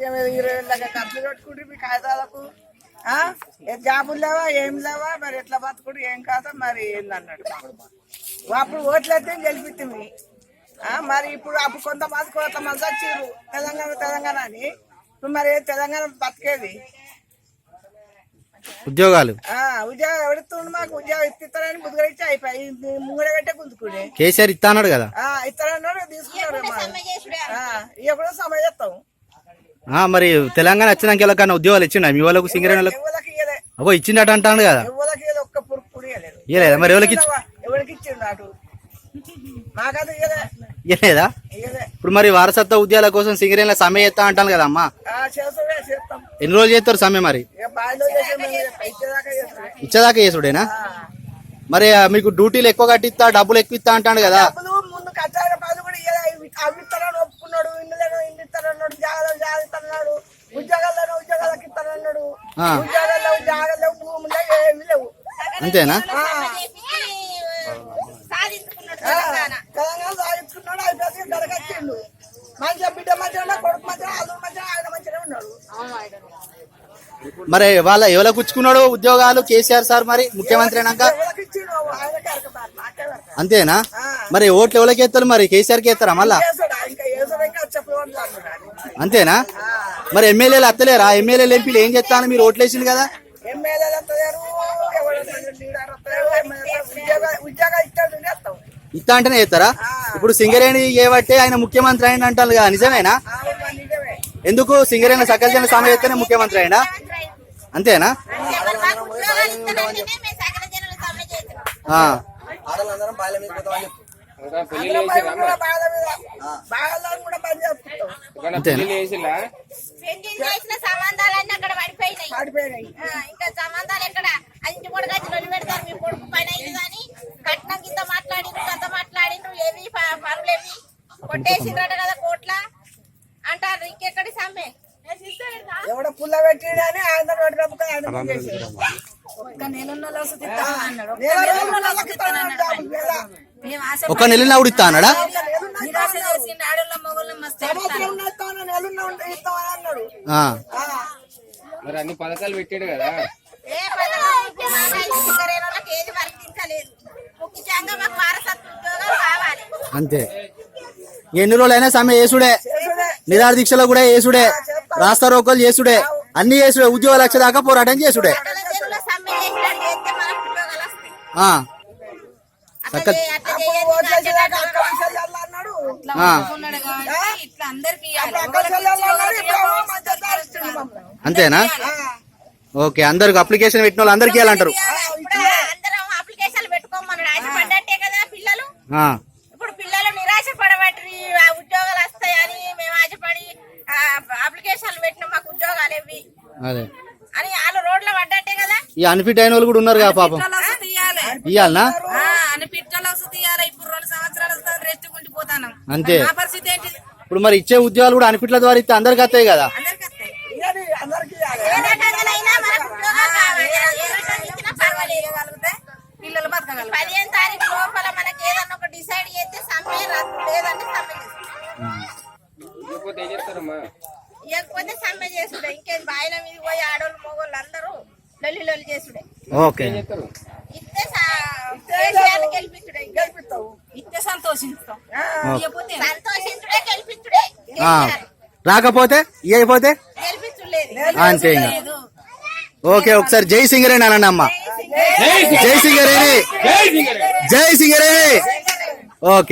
ఇరవై వేల ఖర్చు పెట్టుకుంటే మీ కాగితాలకు ఆ? ఏ జాబులు లేవా ఏం లేవా మరి ఎట్లా బతుకుడు ఏం కాదా మరి ఏందన్నాడు అప్పుడు ఓట్లు అయితే గెలిపిస్తుంది మరి ఇప్పుడు అప్పుడు కొంతమంది కొంతమంది వచ్చారు తెలంగాణ తెలంగాణ అని. మరి తెలంగాణ బతికేది? ఉద్యోగాలు. ఆ, ఉద్యోగం ఎవరిస్తుండు మాకు? ఉద్యోగం ఇస్తారని ముద్దుగడిచ్చి అయిపోయి ముంగడ పెట్టే గుంజుకునే కేసీఆర్ ఇస్తా అన్నాడు కదా. ఆ, ఇస్తారన్నాడు తీసుకున్నారు ఇవ్వకుండా సమయం చేస్తాం. మరి తెలంగాణ వచ్చినాక ఎవరికన్నా ఉద్యోగాలు ఇచ్చిండ? మీ వాళ్ళకు సింగరేణి అగో ఇచ్చిండట అంటాడు కదా. ఇయ్యలేదా. మరి ఎవరికి ఇయ్యలే. ఇప్పుడు మరి వారసత్వ ఉద్యోగాల కోసం సింగరేణిలో సమ్మె చేస్తా అంటాను కదా అమ్మా. ఎన్ని రోజులు చేస్తారు సమ్మె మరి? ఇచ్చేదాకా చేసుడేనా మరి మీకు డ్యూటీలు ఎక్కువ కట్టిస్తా డబ్బులు ఎక్కువ ఇస్తా అంటాడు కదా. అవి ఒప్పుకున్నాడు ఇల్లు జాగ్రత్త. ఉద్యోగాలకు ఇస్తానన్నాడు ఆ. ఉద్యోగాల్లో జాగ్రత్త లేవు భూములు లేవు, ఏమీ లేవు. అంతేనా? తెలంగాణ. సాధించుకున్నాడు మంచిగా బిడ్డ మంచిగా కొడుకు మంచిగా అల్లుడు మంచిగా ఆయన మంచిగా ఉన్నాడు. మరి వాళ్ళ ఎవరికి పుచ్చుకున్నాడు ఉద్యోగాలు కేసీఆర్ సార్ మరి ముఖ్యమంత్రి అయినాక? అంతేనా. మరి ఓట్లు ఎవరికి ఎత్తారు మరి? కేసీఆర్కి ఎత్తారా మళ్ళా? అన్నాడు అంతేనా? మరి ఎమ్మెల్యేలు అత్తలేరా? ఎమ్మెల్యేలు ఎంపీలు ఏం చెప్తాను మీరు ఓట్లు వేసింది కదా ఇత్తా అంటేనే చేస్తారా? ఇప్పుడు సింగరేణి చేయబట్టే ఆయన ముఖ్యమంత్రి అయిన అంటారు కదా నిజమేనా? ఎందుకు సింగరేణి సకల జన సమ చేస్తేనే ముఖ్యమంత్రి అయినా? అంతేనా? అంతేనా పడిపోయినాయి ఇంకా సంబంధాలు ఎక్కడ? అది ఇంటి కూడా వచ్చి నొల్లి పెడతారు. మీ కొడుకు పని అయింది కానీ కట్నం కింద మాట్లాడిండ్రు గంత మాట్లాడిండ్రు ఏవి ప- పనులేవి కొట్టేసిండ్రట కదా కోట్ల. అంటారు ఇంకెక్కడి సమ్మె? ఎవడ పుల్ల పెట్టిండు అని ఆయన. నెల డబ్బులు నెల. ఒక నెల కూడా ఇస్తా అన్నాడా. ఇస్తామని అన్నాడు. ఆ, మరి అన్ని పథకాలు పెట్టాడు కదా. ఏ పథకం ఇప్పుడు మా రైతు సింగరేణి వాళ్ళకి ఏది వర్తించలేదు. ముఖ్యంగా మాకు వారసత్వ ఉద్యోగాలు కావాలి. అంతే. ఎన్ని రోజులైనా సమ్మె చేసుడే. నిరాహార దీక్షలో కూడా చేసుడే. రాస్తా రోకోలు చేసుడే. అన్ని చేసుడే. ఉద్యోగ లక్ష దాకా పోరాటం చేసుడే. అన్నాడు. అంతేనా? ఓకే అందరికి అప్లికేషన్ పెట్టిన వాళ్ళు అందరికి ఇవ్వాలంటారు. ఇప్పుడు అందరం అప్లికేషన్లు పెట్టుకోమన్నాడు ఆశపడ్డట్టే కదా పిల్లలు? ఆ. ఇప్పుడు పిల్లలు నిరాశ పడబట్టి ఆ ఉద్యోగాలు వస్తాయని మేము ఆశపడి ఆ, అప్లికేషన్లు పెట్టిన మాకు ఉద్యోగాలు ఇవి అదే. అని వాళ్ళు రోడ్ల పడ్డట్టే కదా? ఈ అన్ఫిట్ అయిన వాళ్ళు కూడా ఉన్నారు కదా పాపం. ఇవ్వాలనా అంతే. నా పరిస్థితి ఏంటి? ఇప్పుడు మరి ఇచ్చే ఉద్యోగాలు కూడా అన్ఫిట్ల ద్వారా ఇస్తే అందరికి వస్తాయి కదా. పోయి ఆడోళ్ళు మగోళ్ళు అందరూ లొల్లి లొల్లి చేసుడే. ఓకే. ఇస్తే కేసీఆర్ గెలిపించుడే. ఇస్తే సంతోషిస్తాం ఇకపోతే సంతోషించుడే గెలిపించుడే. రాకపోతే అంతే ఓకే ఒకసారి జై సింగరేణి అనండి అమ్మ జై సింగరేణి. జై సింగరేణి. ఓకే.